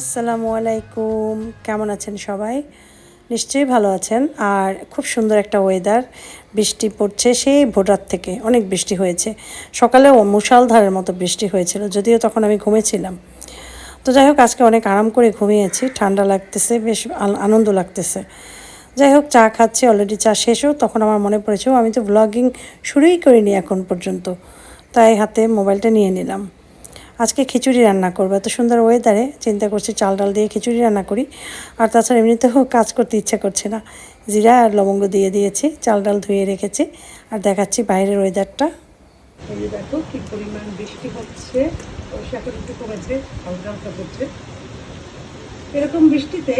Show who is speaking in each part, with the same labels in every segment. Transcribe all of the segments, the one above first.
Speaker 1: আসসালামু আলাইকুম। কেমন আছেন সবাই? নিশ্চয়ই ভালো আছেন। আর খুব সুন্দর একটা ওয়েদার বৃষ্টি পড়ছে সেই ভোটার থেকে। অনেক বৃষ্টি হয়েছে। সকালেও মুষালধারের মতো বৃষ্টি হয়েছিল, যদিও তখন আমি ঘুমেছিলাম তো যাই হোক, আজকে অনেক আরাম করে ঘুমিয়েছি। ঠান্ডা লাগতেছে, বেশ আনন্দ লাগতেছে। যাই হোক, চা খাচ্ছি অলরেডি চা শেষও। তখন আমার মনে পড়েছে আমি তো ব্লগিং শুরুই করিনি এখন পর্যন্ত। তাই হাতে মোবাইলটা নিয়ে নিলাম। আজকে খিচুড়ি রান্না করব। এত সুন্দর ওয়েদারে চিন্তা করছি চাল ডাল দিয়ে খিচুড়ি রান্না করি। আর তাছাড়া এমনিতেও কাজ করতে ইচ্ছা করছে না। জিরা আর লবঙ্গ দিয়ে দিয়েছি, চাল ডাল ধুয়ে রেখেছি। আর দেখাচ্ছি বাইরের ওয়েদারটা
Speaker 2: দেখো কি পরিমাণ বৃষ্টি হচ্ছে। কমেছে এরকম বৃষ্টিতে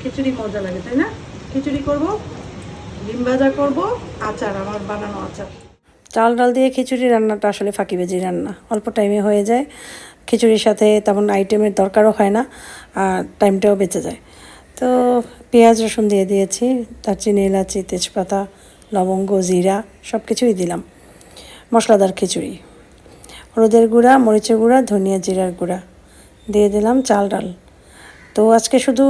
Speaker 2: খিচুড়ি মজা লাগে, তাই না? খিচুড়ি করব, ডিম ভাজা করব, আচার, আমার বানানো আচার।
Speaker 1: চাল ডাল দিয়ে খিচুড়ি রান্নাটা আসলে ফাঁকিবাজি রান্না। অল্প টাইমে হয়ে যায়। খিচুড়ির সাথে তেমন আইটেমের দরকারও হয় না, আর টাইমটাও বেঁচে যায়। তো পেঁয়াজ, রসুন দিয়ে দিয়েছি, দারচিনি, এলাচি, তেজপাতা, লবঙ্গ, জিরা সব কিছুই দিলাম। মশলাদার খিচুড়ি। হলুদের গুঁড়া, মরিচের গুঁড়া, ধনিয়া জিরার গুঁড়া দিয়ে দিলাম চাল ডাল। তো আজকে শুধু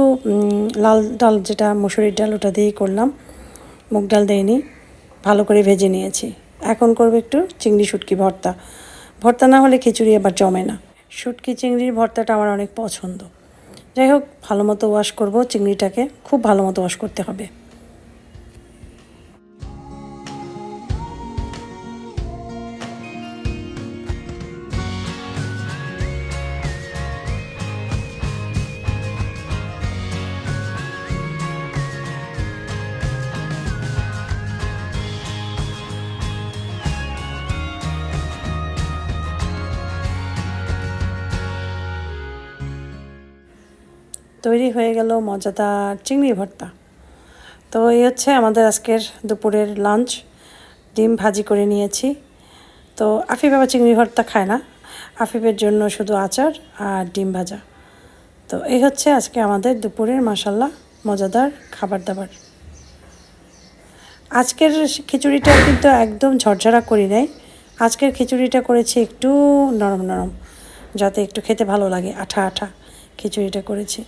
Speaker 1: লাল ডাল যেটা, মুসুরির ডাল ওটা দিয়েই করলাম। মুগ ডাল দেয়নি ভালো করে ভেজে নিয়েছি। এখন করব একটু চিংড়ি শুটকি ভর্তা। ভর্তা না হলে খিচুড়ি আবার জমে না। শুটকি চিংড়ির ভর্তাটা আমার অনেক পছন্দ। যাই হোক, ভালো মতো ওয়াশ করব চিংড়িটাকে। খুব ভালো মতো ওয়াশ করতে হবে। তৈরি হয়ে গেল মজাদার চিংড়ি ভর্তা। তো এই হচ্ছে আমাদের আজকের দুপুরের লাঞ্চ ডিম ভাজি করে নিয়েছি। তো আফিফ আবার চিংড়ি ভর্তা খায় না। আফিফের জন্য শুধু আচার আর ডিম ভাজা। তো এই হচ্ছে আজকে আমাদের দুপুরের মাসাল্লাহ মজাদার খাবার দাবার আজকের খিচুড়িটা কিন্তু একদম ঝরঝরা করি নাই। আজকের খিচুড়িটা করেছি একটু নরম নরম যাতে একটু খেতে ভালো লাগে। আঠা আঠা খিচুড়িটা করেছি।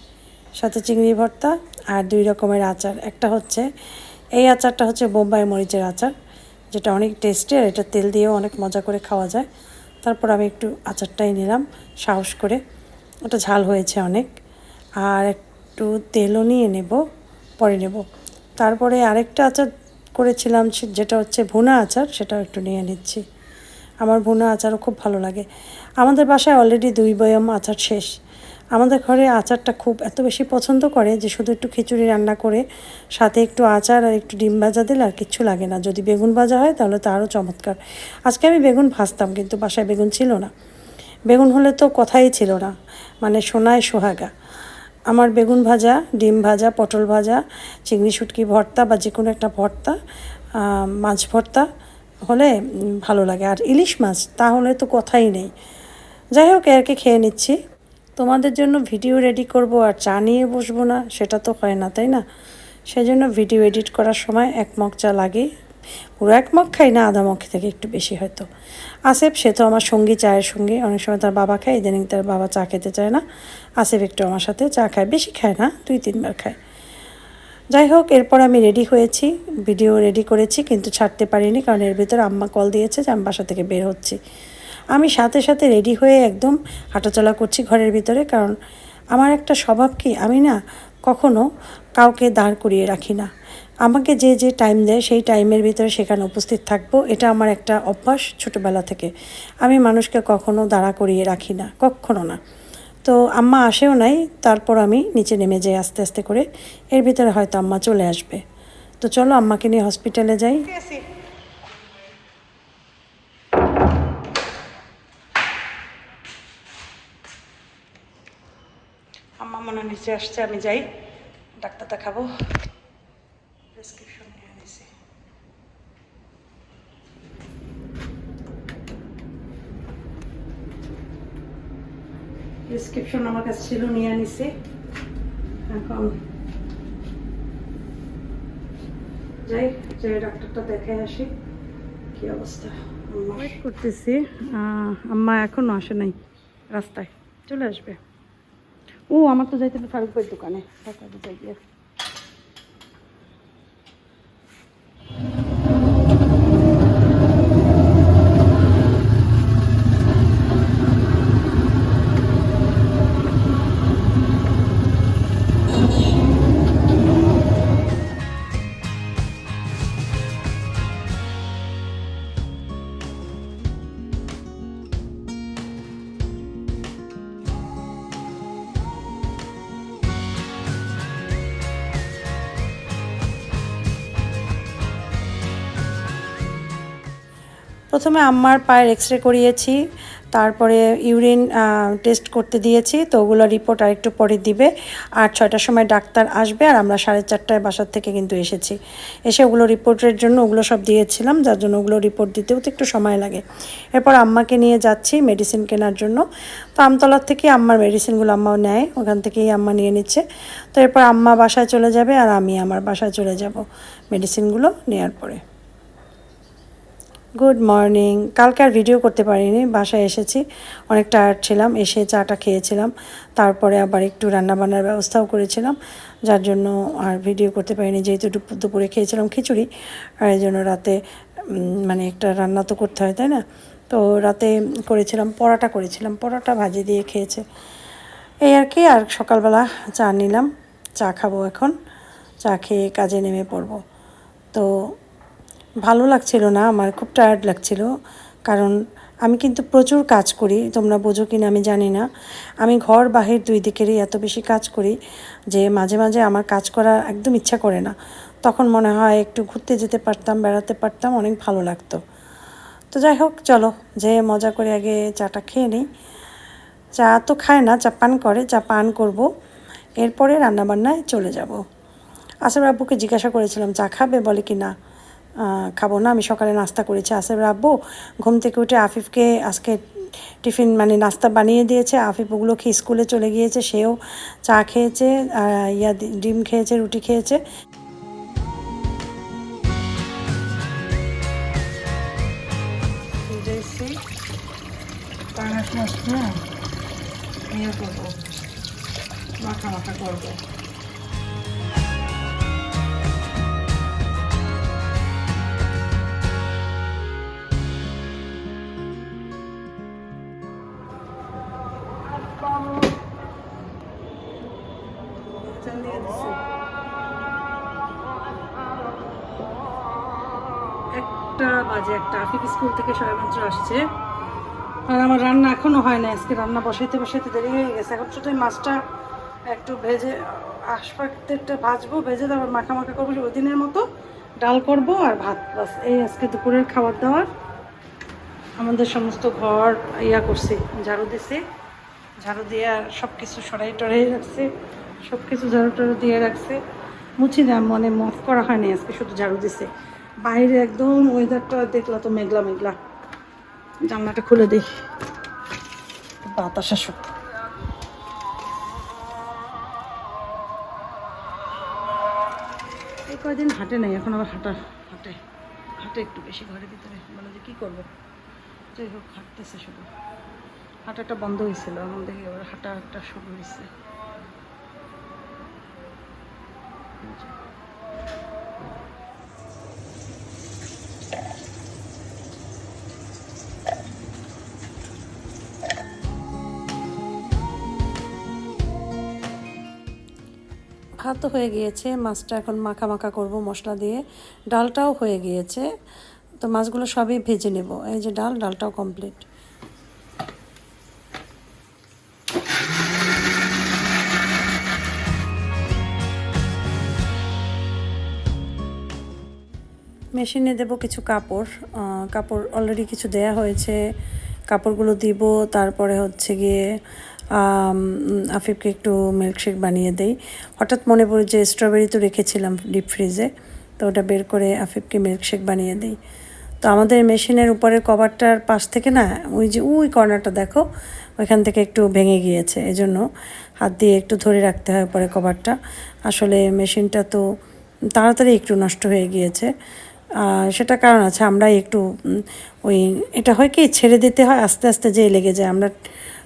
Speaker 1: সাথে চিংড়ি ভর্তা আর দুই রকমের আচার। একটা হচ্ছে, এই আচারটা হচ্ছে বোম্বাই মরিচের আচার, যেটা অনেক টেস্টি আর এটা তেল দিয়েও অনেক মজা করে খাওয়া যায়। তারপর আমি একটু আচারটাই নিলাম, সাহস করে। ওটা ঝাল হয়েছে অনেক। আর একটু তেলও নিয়ে নেব, পরে নেব। তারপরে আরেকটা আচার করেছিলাম যেটা হচ্ছে ভুনা আচার, সেটাও একটু নিয়ে নিচ্ছি। আমার ভুনা আচারও খুব ভালো লাগে। আমাদের বাসায় অলরেডি দুই বয়ম আচার শেষ। আমাদের ঘরে আচারটা খুব এত বেশি পছন্দ করে যে শুধু একটু খিচুড়ি রান্না করে, সাথে একটু আচার আর একটু ডিম ভাজা দিলে আর কিচ্ছু লাগে না। যদি বেগুন ভাজা হয় তাহলে তো আরও চমৎকার। আজকে আমি বেগুন ভাজতাম কিন্তু বাসায় বেগুন ছিল না। বেগুন হলে তো কথাই ছিল না মানে সোনায় সোহাগা। আমার বেগুন ভাজা, ডিম ভাজা, পটল ভাজা, চিংড়ি শুটকি ভর্তা বা যে কোনো একটা ভর্তা মাছ ভর্তা হলে ভালো লাগে। আর ইলিশ মাছ তাহলে তো কথাই নেই। যাই হোক এরকে খেয়ে নিচ্ছি। তোমাদের জন্য ভিডিও রেডি করব আর চা নিয়ে বসবো না, সেটা তো হয় না, তাই না? সেই জন্য ভিডিও এডিট করার সময় এক মগ চা লাগে পুরো এক মগ খাই না, আধা মগ থেকে একটু বেশি হয়তো। আসেফ, সে তো আমার সঙ্গী চায়ের সঙ্গে, অনেক সময় তার বাবা খায়, ইদানিং তার বাবা চা খেতে চায় না। আসেফ একটু আমার সাথে চা খায়, বেশি খায় না, দুই, তিনবার খায়। যাই হোক, এরপর আমি রেডি হয়েছি ভিডিও রেডি করেছি, কিন্তু ছাড়তে পারিনি, কারণ এর ভিতরে আম্মা কল দিয়েছে যে আমি বাসা থেকে বের হচ্ছি। আমি সাথে সাথে রেডি হয়ে একদম হাঁটাচলা করছি ঘরের ভিতরে, কারণ আমার একটা স্বভাব কি, আমি না কখনো কাউকে দাঁড় করিয়ে রাখি না। আমাকে যে যে টাইম দেয় সেই টাইমের ভিতরে সেখানে উপস্থিত থাকব, এটা আমার একটা অভ্যাস ছোটোবেলা থেকে। আমি মানুষকে কখনো দাঁড়া করিয়ে রাখি না, কখনো না। তো আম্মা আসেও নাই, তারপর আমি নিচে নেমে যাই আস্তে আস্তে করে, এর ভিতরে হয়তো আম্মা চলে আসবে। তো চলো আম্মাকে নিয়ে হসপিটালে যাই। মনে আসছে আমি যাই ডাক্তার দেখাবো প্রেসক্রিপশন নিয়ে নিছি প্রেসক্রিপশন আমার কাছে ছিল নিয়ে নিছি এখন যাই যাই ডাক্তারটা দেখে আসি কি অবস্থা ওয়েট করতেছি আম্মা এখনও আসে নাই রাস্তায় চলে আসবে
Speaker 2: ও আমার তো যাইতে হবে ফারুক দোকানে। টাকা দিয়ে
Speaker 1: প্রথমে আম্মার পায়ের এক্স রে করিয়েছি, তারপরে ইউরিন টেস্ট করতে দিয়েছি, তো ওগুলো রিপোর্ট আরেকটু পরে দিবে। আর ছয়টার সময় ডাক্তার আসবে আর আমরা সাড়ে চারটায় বাসার থেকে কিন্তু এসেছি। এসে ওগুলো রিপোর্টের জন্য ওগুলো সব দিয়েছিলাম, যার জন্য ওগুলো রিপোর্ট দিতেও তো একটু সময় লাগে। এরপর আম্মাকে নিয়ে যাচ্ছি মেডিসিন কেনার জন্য। তো আমতলার থেকে আম্মার মেডিসিনগুলো আম্মাও নেয়, ওখান থেকেই আম্মা নিয়ে নিচ্ছে। তো এরপর আম্মা বাসায় চলে যাবে আর আমি আমার বাসায় চলে যাব মেডিসিনগুলো নেওয়ার পরে। গুড মর্নিং কালকে আর ভিডিও করতে পারিনি, বাসায় এসেছি। অনেক টায়ার্ড ছিলাম, এসে চাটা খেয়েছিলাম। তারপরে আবার একটু রান্নাবান্নার ব্যবস্থাও করেছিলাম, যার জন্য আর ভিডিও করতে পারিনি, যেহেতু দুপুর দুপুরে খেয়েছিলাম খিচুড়ি। আর এই জন্য রাতে মানে একটা রান্না তো করতে হয়, তাই না? তো রাতে করেছিলাম, পরোটা করেছিলাম, পরোটা ভাজি দিয়ে খেয়েছে। এই আর কি, আর সকালবেলা চা নিলাম, চা খাব এখন। চা খেয়ে কাজে নেমে পড়ব। তো ভালো লাগছিল না, আমার খুব টায়ার্ড লাগছিল। কারণ আমি কিন্তু প্রচুর কাজ করি, তোমরা বোঝো কি না আমি জানি না। আমি ঘর বাহির দুই দিকেরই এত বেশি কাজ করি যে মাঝে মাঝে আমার কাজ করার একদম ইচ্ছা করে না। তখন মনে হয় একটু ঘুরতে যেতে পারতাম, বেড়াতে পারতাম, অনেক ভালো লাগতো। তো যাই হোক, চলো, যে মজা করে আগে চাটা খেয়ে নিই। চা তো খায় না, চা পান করে, চা পান করব। এরপরে রান্নাবান্নায় চলে যাব। আসের আব্বুকে জিজ্ঞাসা করেছিলাম, চা খাবে? বলে কি না। খাব না। আমি সকালে নাস্তা করেছি। আসের আব্বু ঘুম থেকে উঠে আফিফকে আজকে টিফিন মানে নাস্তা বানিয়ে দিয়েছে। আফিফ ওগুলো খেয়ে স্কুলে চলে গিয়েছে। সেও চা খেয়েছে ইয়া ডিম খেয়েছে, রুটি খেয়েছে।
Speaker 2: পাঙাশ মাছ না ইয়ে মাখা মাখা করব। একটা বাজে একটা আফিক স্কুল থেকে সবেমাত্র আসছে। আর আমার রান্না এখনও হয় না আজকে রান্না বসাইতে বসাইতে দেরি হয়ে গেছে। এখন এই মাছটা একটু ভেজে আশপাকটা ভাজবো, ভেজে তারপর মাখা মাখা করব, ওই দিনের মতো ডাল করব আর ভাত। বাস, এই আজকে দুপুরের খাবার দাবার। আমাদের সমস্ত ঘর ইয়া করছি, ঝাড়ু দিছি। ঝাড়ু দিয়ে সব কিছু সরাই টরাই রাখছি সব কিছু ঝাড়ু টাড়ু দিয়ে রাখছে। মুছি না মানে মফ করা হয়নি, আজকে শুধু ঝাড়ু দিছে। বাইরে একদম ওয়েদারটা দেখলা তো মেঘলা মেঘলা। জানলাটা খুলে দিই। বাতাস আসুক এই কয়দিন হাঁটে নাই, এখন আবার হাঁটা, হাঁটে। হাঁটে একটু বেশি ঘরের ভিতরে। মানে যে কী করব? যাই হোক, হাঁটতেছে শুধু। হাঁটাটা বন্ধ হয়েছিল, এখন দেখি আবার হাঁটা একটা শুরু হয়েছে।
Speaker 1: ভাত তো হয়ে গিয়েছে। মাছটা এখন মাখা মাখা করব মশলা দিয়ে। ডালটাও হয়ে গিয়েছে। তো মাছগুলো সবই ভেজে নেব। এই যে ডাল, ডালটাও কমপ্লিট মেশিনে দেব কিছু কাপড়। কাপড় অলরেডি কিছু দেয়া হয়েছে। কাপড়গুলো দিব। তারপরে হচ্ছে গিয়ে আফিফকে একটু মিল্কশেক বানিয়ে দেই। হঠাৎ মনে পড়ে যে স্ট্রবেরি তো রেখেছিলাম ডিপ ফ্রিজে তো ওটা বের করে আফিফকে মিল্কশেক বানিয়ে দিই। তো আমাদের মেশিনের উপরের কভারটার পাশ থেকে না, ওই যে, ওই কর্নারটা দেখো, ওইখান থেকে একটু ভেঙে গিয়েছে। এজন্য হাত দিয়ে একটু ধরে রাখতে হয় উপরে কভারটা। আসলে মেশিনটা তো তাড়াতাড়ি একটু নষ্ট হয়ে গিয়েছে। সেটা কারণ আছে আমরা একটু ওই, এটা হয় কি, ছেড়ে দিতে হয়, আস্তে আস্তে যেয়ে লেগে যায়। আমরা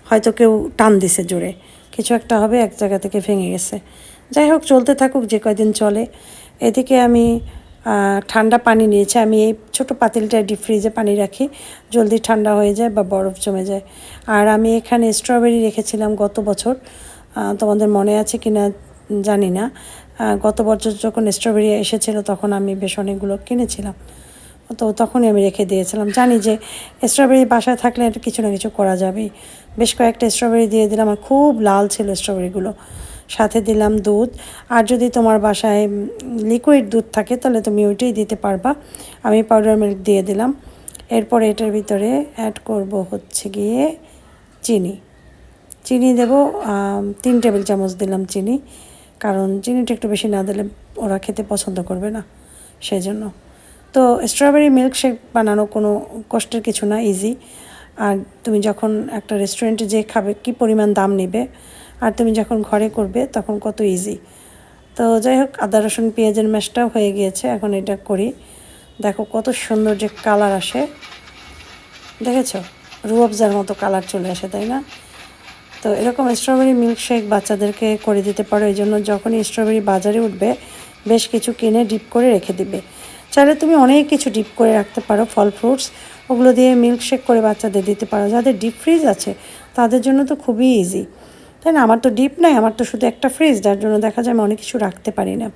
Speaker 1: হয়তো কেউ টান দিছে জোরে। কিছু একটা হবে, এক জায়গা থেকে ভেঙে গেছে। যাই হোক, চলতে থাকুক, যে কয়দিন চলে। এদিকে আমি ঠান্ডা পানি নিয়েছি। আমি এই ছোটো পাতিলটায় ডিপ ফ্রিজে পানি রাখি। জলদি ঠান্ডা হয়ে যায় বা বরফ জমে যায়। আর আমি এখানে স্ট্রবেরি রেখেছিলাম গত বছর। তোমাদের মনে আছে কি না জানি না। গত বছর যখন স্ট্রবেরি এসেছিল, তখন আমি বেশ অনেকগুলো কিনেছিলাম। তো তখনই আমি রেখে দিয়েছিলাম। জানি যে স্ট্রবেরি বাসায় থাকলে এটা কিছু না কিছু করা যাবেই বেশ কয়েকটা স্ট্রবেরি দিয়ে দিলাম আর খুব লাল ছিল স্ট্রবেরিগুলো সাথে দিলাম দুধ। আর যদি তোমার বাসায় লিকুইড দুধ থাকে, তাহলে তুমি ওইটাই দিতে পারবা। আমি পাউডার মিল্ক দিয়ে দিলাম। এরপর এটার ভিতরে অ্যাড করব হচ্ছে গিয়ে চিনি। চিনি দেব তিন টেবিল চামচ দিলাম চিনি। কারণ চিনিটা একটু বেশি না দিলে ওরা খেতে পছন্দ করবে না সেই জন্য তো স্ট্রবেরি মিল্কশেক বানানো কোনো কষ্টের কিছু না ইজি আর তুমি যখন একটা রেস্টুরেন্টে যে খাবে, কি পরিমাণ দাম নেবে, আর তুমি যখন ঘরে করবে, তখন কত ইজি তো যাই হোক, আদা, রসুন, পেঁয়াজের ম্যাশটাও হয়ে গিয়েছে, এখন এটা করি। দেখো কত সুন্দর যে কালার আসে। দেখেছ? রুয়াবজার মতো কালার চলে আসে, তাই না? তো এরকম স্ট্রবেরি মিল্কশেক বাচ্চাদেরকে করে দিতে পারো, এই জন্য যখনই স্ট্রবেরি বাজারে উঠবে, বেশ কিছু কিনে ডিপ করে রেখে দিবে। চাইলে তুমি অনেক কিছু ডিপ করে রাখতে পারো ফল ফ্রুটস ওগুলো দিয়ে মিল্কশেক করে বাচ্চাদের দিতে পারো। যাদের ডিপ ফ্রিজ আছে তাদের জন্য তো খুবই ইজি তাই না? আমার তো ডিপ নাই আমার তো শুধু একটা ফ্রিজ যার জন্য দেখা যায় আমি অনেক কিছু রাখতে পারি না।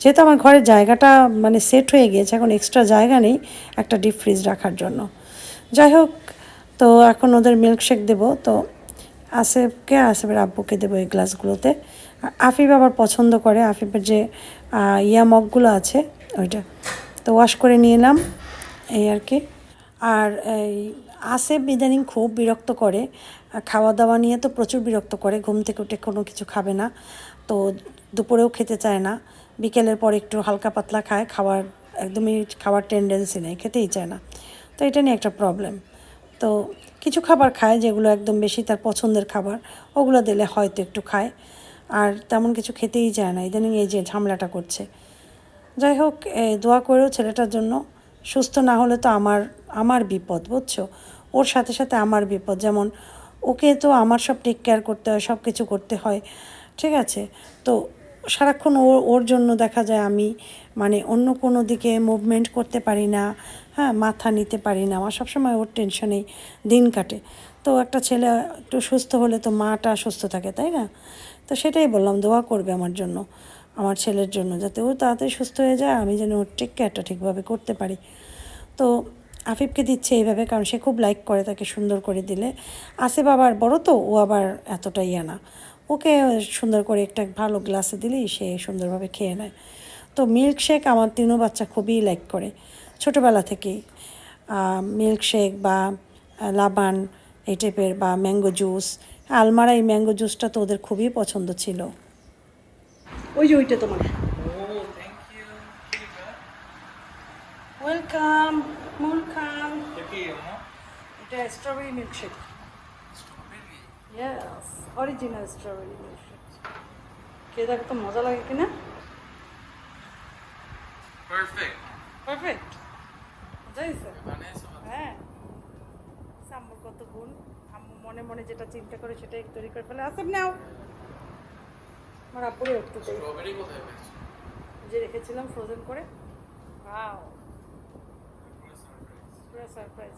Speaker 1: যেহেতু আমার ঘরের জায়গাটা মানে সেট হয়ে গিয়েছে এখন এক্সট্রা জায়গা নেই একটা ডিপ ফ্রিজ রাখার জন্য। যাই হোক তো এখন ওদের মিল্কশেক দেবো। তো আসেফকে আসেফের আব্বুকে দেবো এই গ্লাসগুলোতে আফিফ আবার পছন্দ করে। আফিফের যে আহ, ইয়া মগগুলো আছে ওইটা। তো ওয়াশ করে নিয়ে এলাম, এই আর কি। আর এই আসেফ ইদানিং খুব বিরক্ত করে। খাওয়া দাওয়া নিয়ে তো প্রচুর বিরক্ত করে, ঘুম থেকে উঠে কোনো কিছু খাবে না। তো দুপুরেও খেতে চায় না। বিকেলের পর একটু হালকা পাতলা খায় খাবার একদমই খাওয়ার টেন্ডেন্সি নেই, খেতেই চায় না। তো এটা নিয়ে একটা প্রবলেম তো কিছু খাবার খায় যেগুলো একদম বেশি তার পছন্দের খাবার, ওগুলো দিলে হয়তো একটু খায়। আর তেমন কিছু খেতেই চায় না। ইদানিং এই যে ঝামেলাটা করছে। যাই হোক দোয়া করেও ছেলেটার জন্য সুস্থ না হলে তো আমার আমার বিপদ, বুঝছ? ওর সাথে সাথে আমার বিপদ। যেমন ওকে তো আমার সব টেক কেয়ার করতে হয়, সব কিছু করতে হয়, ঠিক আছে? তো সারাক্ষণ ওর ওর জন্য দেখা যায় আমি মানে অন্য কোনো দিকে মুভমেন্ট করতে পারি না হ্যাঁ মাথা নিতে পারি না। আমার সবসময় ওর টেনশনেই দিন কাটে। তো একটা ছেলে একটু সুস্থ হলে তো মাটা সুস্থ থাকে, তাই না? তো সেটাই বললাম, দোয়া করবে আমার জন্য। আমার ছেলের জন্য, যাতে ও তাড়াতাড়ি সুস্থ হয়ে যায়, আমি যেন ওর টেক কেয়ারটা ঠিকভাবে করতে পারি। তো আফিফকে দিচ্ছে এইভাবে, কারণ সে খুব লাইক করে তাকে সুন্দর করে দিলে। আসিফ বাবার বড় তো, ও আবার এতটা ইয়ে না। ওকে সুন্দর করে একটা ভালো গ্লাসে দিলেই সে সুন্দরভাবে খেয়ে নেয়। তো মিল্কশেক আমার তিনও বাচ্চা খুবই লাইক করে। ছোটোবেলা থেকেই মিল্কশেক বা লাবান এই টাইপের বা ম্যাঙ্গো জুস আলমারা এই ম্যাঙ্গো জুসটা তো ওদের খুবই পছন্দ ছিল।
Speaker 2: ওই যে ওইটা তোমার।
Speaker 1: ওয়েলকাম ওয়েলকাম এটা strawberry milkshake. Yes original strawberry milkshake কে দেখো তো মজা লাগে কিনা. পারফেক্ট হয়েছে? হ্যাঁ। আম্মুর কত গুণ। আম্মু মনে মনে যেটা চিন্তা করে সেটাই তৈরি করে ফেলে। আসেন নাও। আমার আপুরে উঠতে
Speaker 3: Strawberry কোথায় পেয়েছ?
Speaker 1: যে রেখেছিলাম ফ্রোজেন করে। ওয়াও পুরো সারপ্রাইজ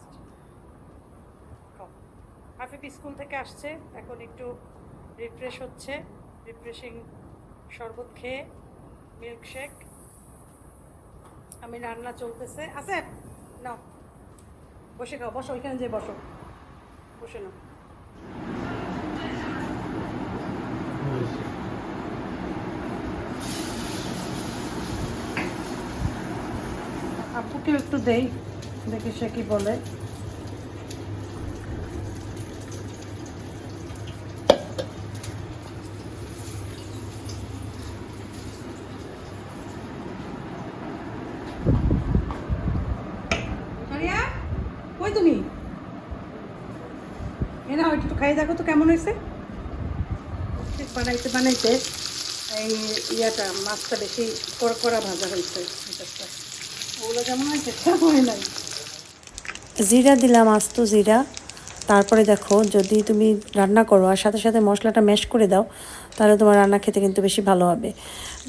Speaker 1: হাফিফ স্কুল থেকে আসছে এখন একটু রিফ্রেশ হচ্ছে। রিফ্রেশিং শরবত খেয়ে মিল্কশেক আমি রান্না চলতেছে। আছে নাও। বসে খাও বসো ওইখানে যে বসো। বসে নাও। আপুকে একটু দেই দেখি সে কি বলে। কই তুমি? এ না একটু খাই দেখো তো কেমন হয়েছে। বানাইতে বানাইতে এই ইয়াটা মাছটা বেশি কড়কড়া ভাজা হয়েছে। জিরা দিলাম, আস্ত জিরা। তারপরে দেখো, যদি তুমি রান্না করো আর সাথে সাথে মশলাটা ম্যাশ করে দাও, তাহলে তোমার রান্না খেতে কিন্তু বেশি ভালো হবে।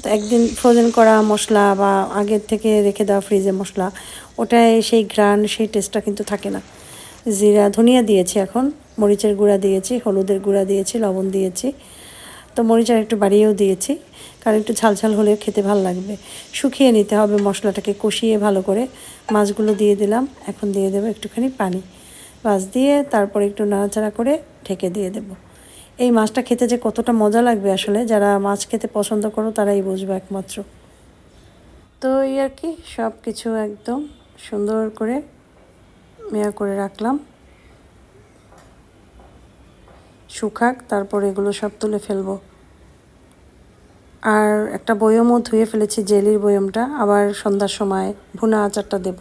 Speaker 1: তো একদিন ফ্রোজেন করা মশলা বা আগের থেকে রেখে দেওয়া ফ্রিজে মশলা, ওটায় সেই গ্রান সেই টেস্টটা কিন্তু থাকে না। জিরা ধনিয়া দিয়েছি এখন, মরিচের গুঁড়া দিয়েছি, হলুদের গুঁড়া দিয়েছি, লবণ দিয়েছি। তো মরিচ আর একটু বাড়িয়েও দিয়েছি, কারণ একটু ঝাল ঝাল হলে খেতে ভালো লাগবে। শুকিয়ে নিতে হবে মশলাটাকে কষিয়ে ভালো করে। মাছগুলো দিয়ে দিলাম, এখন দিয়ে দেবো একটুখানি পানি। মাছ দিয়ে তারপরে একটু নাড়াচাড়া করে ঢেকে দিয়ে দেব। এই মাছটা খেতে যে কতটা মজা লাগবে আসলে, যারা মাছ খেতে পছন্দ করো তারাই বুঝবে একমাত্র। তো এই আর কি সব কিছু একদম সুন্দর করে মেয়া করে রাখলাম। শুকাক, তারপর এগুলো সব তুলে ফেলব। আর একটা বয়মও ধুয়ে ফেলেছি, জেলির বয়মটা আবার সন্ধ্যার সময় ভুনা আচারটা দেব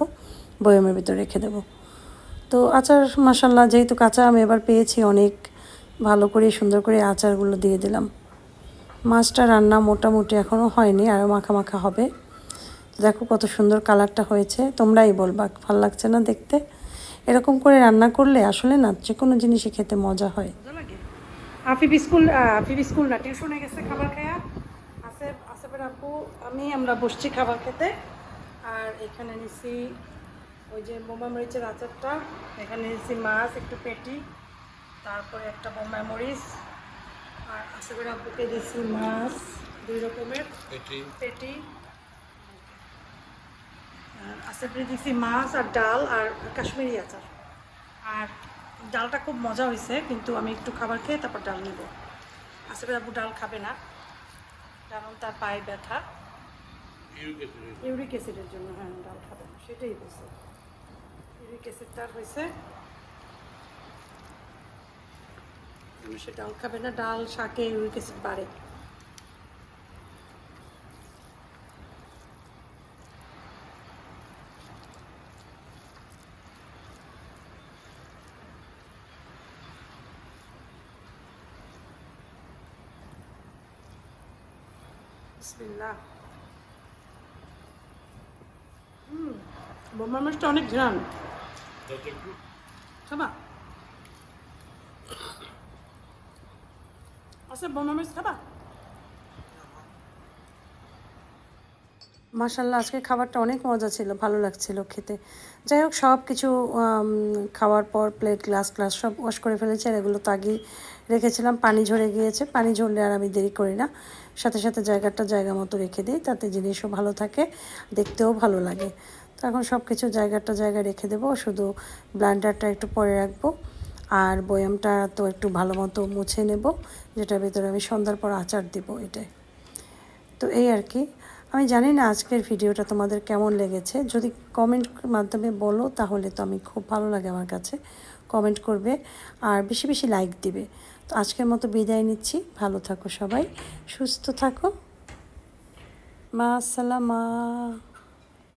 Speaker 1: বয়মের ভিতরে রেখে দেব। তো আচার মাসাল্লাহ যেহেতু কাঁচা, আমি এবার পেয়েছি অনেক। ভালো করে, সুন্দর করে আচারগুলো দিয়ে দিলাম। মাছটা রান্না মোটামুটি এখনও হয়নি আরও মাখা মাখা হবে। দেখো কত সুন্দর কালারটা হয়েছে, তোমরাই বলবা, ভালো লাগছে না দেখতে? এরকম করে রান্না করলে আসলে না যে কোনো জিনিসই খেতে মজা হয়।
Speaker 2: আফিফ স্কুল আফিফ স্কুল না টিউশনে গেছে খাবার খায়া। আসেফ আসেফের আপু আমি আমরা বসছি খাবার খেতে। আর এখানে নিছি ওই যে বোমা মরিচের আচারটা এখানে নিছি মাছ একটু পেটি তারপরে একটা বোমা মরিচ। আর আসেফের আপুকে দিছি মাছ দুই রকমের। পেটি। আর আসেফে দিছি মাছ আর ডাল আর কাশ্মীরি আচার। আর ডালটা খুব মজা হয়েছে কিন্তু আমি একটু খাবার খেয়ে তারপর ডাল নেব। আসে আবু ডাল খাবে না কারণ তার পায়ে ব্যথা। ইউরিক অ্যাসিডের জন্য। হ্যাঁ ডাল খাবে না সেটাই বলছে ইউরিক অ্যাসিড তার হয়েছে। সে ডাল খাবে না ডাল শাকে ইউরিক অ্যাসিড বাড়ে। বিসমিল্লাহ। হুম বোমা মাছটা অনেক ঘ্রাণ। খাবা? আচ্ছা বোমা মাছ খাবা?
Speaker 1: মাসাল্লাহ আজকে খাবারটা অনেক মজা ছিল ভালো লাগছিল খেতে। যাই হোক সব কিছু খাওয়ার পর প্লেট গ্লাস গ্লাস সব ওয়াশ করে ফেলেছে আর এগুলো তাগি রেখেছিলাম, পানি ঝরে গিয়েছে, পানি ঝরলে আর আমি দেরি করি না। সাথে সাথে জায়গাটা জায়গা মতো রেখে দিই, তাতে জিনিসও ভালো থাকে, দেখতেও ভালো লাগে। তো এখন সব কিছু জায়গাটা জায়গায় রেখে দেবো, শুধু ব্লান্ডারটা একটু পরে রাখব, আর বয়ামটা তো একটু ভালো মতো মুছে নেব, যেটার ভিতরে আমি সন্ধ্যার পর আচার দেবো এটাই। তো এই আর কি। আমি জানি না আজকের ভিডিওটা তোমাদের কেমন লেগেছে, যদি কমেন্ট মাধ্যমে বলো তাহলে তো আমি খুব ভালো লাগে আমার কাছে কমেন্ট করবে, আর বেশি বেশি লাইক দিবে। তো আজকের মতো বিদায় নিচ্ছি। ভালো থাকো সবাই সুস্থ থাকো। মা আসসালামা